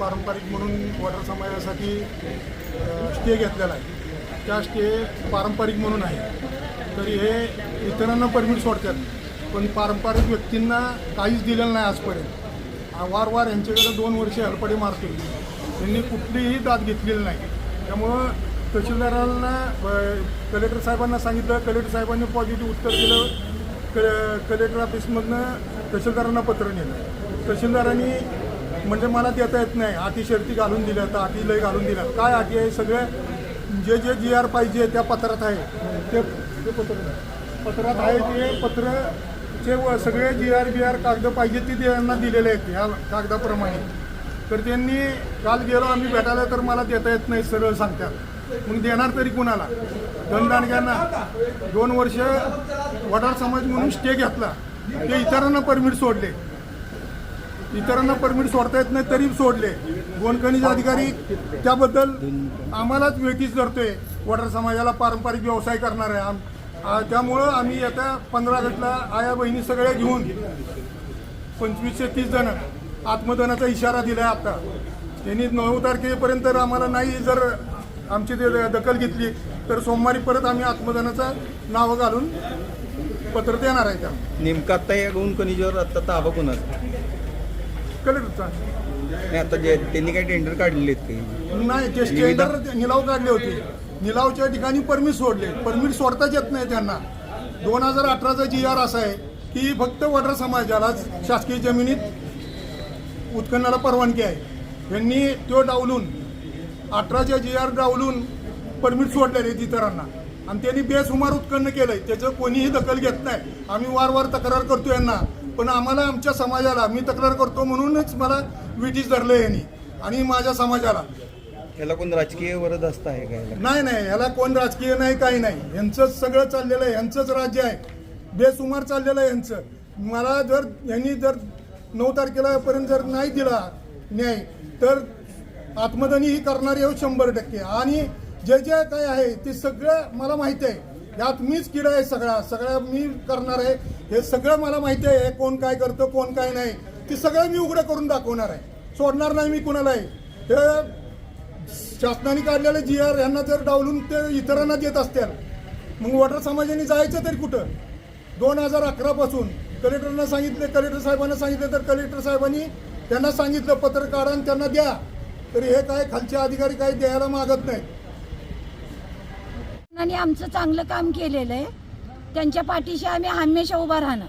पारंपरिक म्हणून वॉटर समाजासाठी स्टे घेतलेला आहे. त्या स्टे पारंपरिक म्हणून आहे. तरी हे इतरांना परमिट सोडतात. पण पारंपरिक व्यक्तींना काहीच दिलेलं नाही आजपर्यंत. वारवार वारंवार यांच्याकडे दोन वर्षे हलपडे मारते त्यांनी कुठलीही दाद घेतलेली नाही. त्यामुळं तहसीलदारांना कलेक्टर साहेबांना सांगितलं. कलेक्टर साहेबांनी पॉझिटिव्ह उत्तर दिलं. क कलेक्टर ऑफिसमधनं तहसीलदारांना पत्र नेलं. तहसीलदारांनी म्हणजे मला देता येत नाही. अटी शर्ती घालून दिल्या तर अटी लय घालून दिल्या काय अटी आहे? सगळं जे जे जी आर पाहिजे त्या पत्रात आहे. ते पत्र पत्रात आहे ते पत्रचे व सगळे जी आर बी आर कागद पाहिजे ते त्यांना दिलेले आहेत ह्या कागदाप्रमाणे. तर त्यांनी काल गेलो आम्ही भेटायला तर मला देता येत नाही सरळ सांगतात. मग देणार तरी कुणाला? धनदानग्यांना दोन वर्ष वडार समाज म्हणून स्टे घेतला. ते इतरांना परमिट सोडले. इतरांना परमिट सोडता येत नाही तरी सोडले. गोंडखनिज अधिकारी त्याबद्दल आम्हालाच वेटीच धरतोय. वडार समाजाला पारंपरिक व्यवसाय करणार आहे त्यामुळं आम्ही येत्या पंधरा ऑगस्टला आया बहिणी सगळ्या घेऊन पंचवीस ते तीस जण आत्मदानाचा इशारा दिलाय आता. त्यांनी नऊ तारखेपर्यंत आम्हाला नाही जर आमची ते दखल घेतली तर सोमवारी परत आम्ही आत्मदानाचा नावं घालून पत्र देणार आहे त्या. नेमका आता या गौण खनिजावर आता ताबा कोणाचा? कलेक्टरचा. नाही आता जे त्यांनी काही टेंडर काढलेले आहेत काही नाही ते? स्टेंडर निलाव काढले होते. निलावच्या ठिकाणी परमिट सोडले. परमिट सोडताच येत नाही त्यांना. दोन हजार अठराचा जी आर असा आहे की फक्त वडर समाजाला शासकीय जमिनीत उत्खननाला परवानगी आहे. यांनी तो डावलून अठराच्या जी आर डावलून परमिट सोडलेले आहेत इतरांना आणि त्यांनी बेसुमार उत्खनन केलंय. त्याचं कोणीही दखल घेत नाही. आम्ही वारंवार तक्रार करतो यांना. पण आम्हाला आमच्या समाजाला मी तक्रार करतो म्हणूनच मला विटीस धरलं यांनी आणि माझ्या समाजाला. याला कोण राजकीय वरद असतं आहे का याला? नाही नाही ह्याला कोण राजकीय नाही काही नाही. यांचंच सगळं चाललेलं आहे यांचंच राज्य आहे. बेसुमार चाललेलं आहे यांचं. मला जर यांनी जर नऊ तारखेला पर्यंत जर नाही दिला न्याय तर आत्मदानी ही करणार आहे शंभर टक्के. आणि जे जे काय आहे ते सगळं मला माहिती आहे. यात मीच किडा आहे सगळा. सगळ्या मी करणार आहे. हे सगळं मला माहिती आहे. कोण काय करतं कोण काय नाही. ते सगळं मी उघडं करून दाखवणार आहे. सोडणार नाही मी कुणालाही. हे शासनाने काढलेले जी आर यांना जर डावलून ते इतरांना देत असतील मग वॉटर समाजाने जायचं तरी कुठं? दोन हजार अकरा पासून कलेक्टरना सांगितले कलेक्टर साहेबांना सांगितलं तर कलेक्टर साहेबांनी त्यांना सांगितलं पत्रकारांना आणि त्यांना द्या. तरी हे काय खालचे अधिकारी काही द्यायला मागत नाहीत. आणि आमचं चांगलं काम केलेलं आहे. त्यांच्या पाठीशी आम्ही हमेशा उभा राहणार.